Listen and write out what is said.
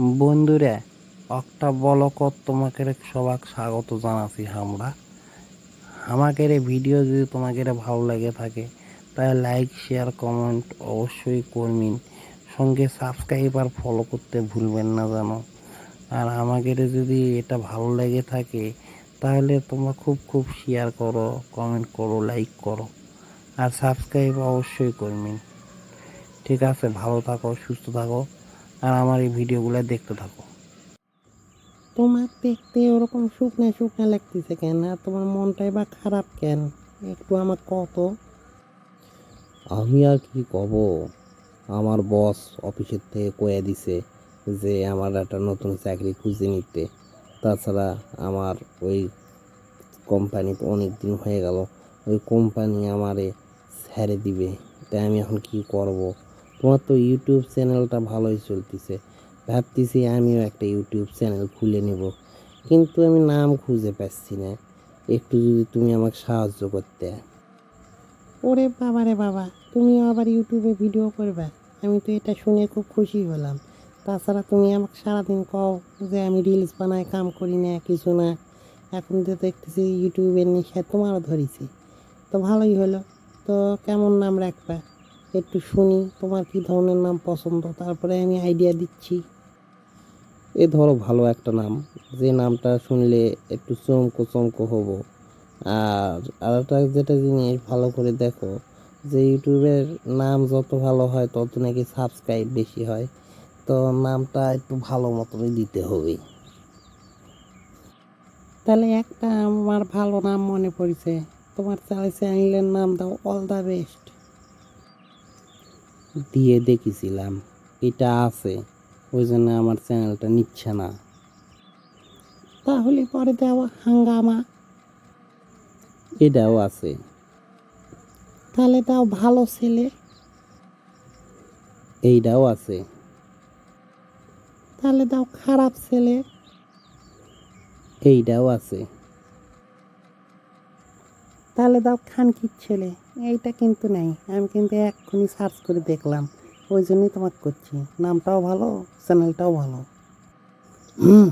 বন্ধুরা, একটা বলকত তোমাকে সবাক স্বাগত জানাচ্ছি আমরা। আমাকে ভিডিও যদি তোমাকে ভালো লেগে থাকে, তাহলে লাইক শেয়ার কমেন্ট অবশ্যই করবেন। সঙ্গে সাবস্ক্রাইব আর ফলো করতে ভুলবেন না জানো। আর আমাকে যদি এটা ভালো লেগে থাকে, তাহলে তোমরা খুব খুব শেয়ার করো কমেন্ট করো লাইক করো। আর সাবস্ক্রাইব অবশ্যই করবেন। ঠিক আছে, ভালো থাকো, সুস্থ থাকো। আর আমার এই ভিডিওগুলো দেখতে থাকো। তোমার দেখতে ওরকম শুকনা শুকনা লাগতেছে কেন? আর তোমার মনটাই বা খারাপ কেন? একটু আমার কত আমি আর কি কব? আমার বস অফিসের থেকে কয়ে দিছে যে আমার একটা নতুন চাকরি খুঁজে নিতে। তাছাড়া আমার ওই কোম্পানিতে অনেক দিন হয়ে গেল। ওই কোম্পানি আমারে ছেড়ে দিবে। তাই আমি এখন কি করব? তোমার তো ইউটিউব চ্যানেলটা ভালোই চলতেছে। ভাবতেছি আমিও একটা ইউটিউব চ্যানেল খুলে নেব। কিন্তু আমি নাম খুঁজে পাচ্ছি না। একটু যদি তুমি আমাকে সাহায্য করতে। ওরে বাবা রে বাবা, তুমিও আবার ইউটিউবে ভিডিও করবে। আমি তো এটা শুনে খুব খুশি হলাম। তাছাড়া তুমি আমাকে সারাদিন কও যে আমি রিলস বানাই কাম করি না, কিছু না। এখন তো দেখতেছি ইউটিউবের নিশা তোমারও ধরেছি। তো ভালোই হলো। তো কেমন নাম রাখবা? একটু শুনি তোমার কি ধরনের নাম পছন্দ? তারপরে আমি আইডিয়া দিচ্ছি। এ ধরো ভালো একটা নাম। যে নামটা শুনলে একটু চমকো চমকো হব। আর আরেকটা যেটা জিনিস ভালো করে দেখো যে ইউটিউবের নাম যত ভালো হয় তত নাকি সাবস্ক্রাইব বেশি হয়। তো নামটা একটু ভালো মতনই দিতে হবে। তাহলে একটা আমার ভালো নাম মনে পড়েছে। তোমার চ্যানেল চ্যানেলের নাম দাও অল দ্য বেস্ট দিয়ে দেখেছিলাম। এটা আছে, ওই জন্য আমার চ্যানেলটা নিচ্ছে না। তাহলে পরে দেওয়া হাঙ্গামা? এটাও আছে। তাহলে তাও ভালো ছেলে। এইটাও আছে। তাহলে তাও খারাপ ছেলে। এইটাও আছে। তাহলে দাও খানকির ছেলে। এইটা কিন্তু নেই। আমি কিন্তু এক্ষুনি সার্চ করে দেখলাম। ওই জন্যই তোমাকে করছি। নামটাও ভালো চ্যানেলটাও ভালো। হুম।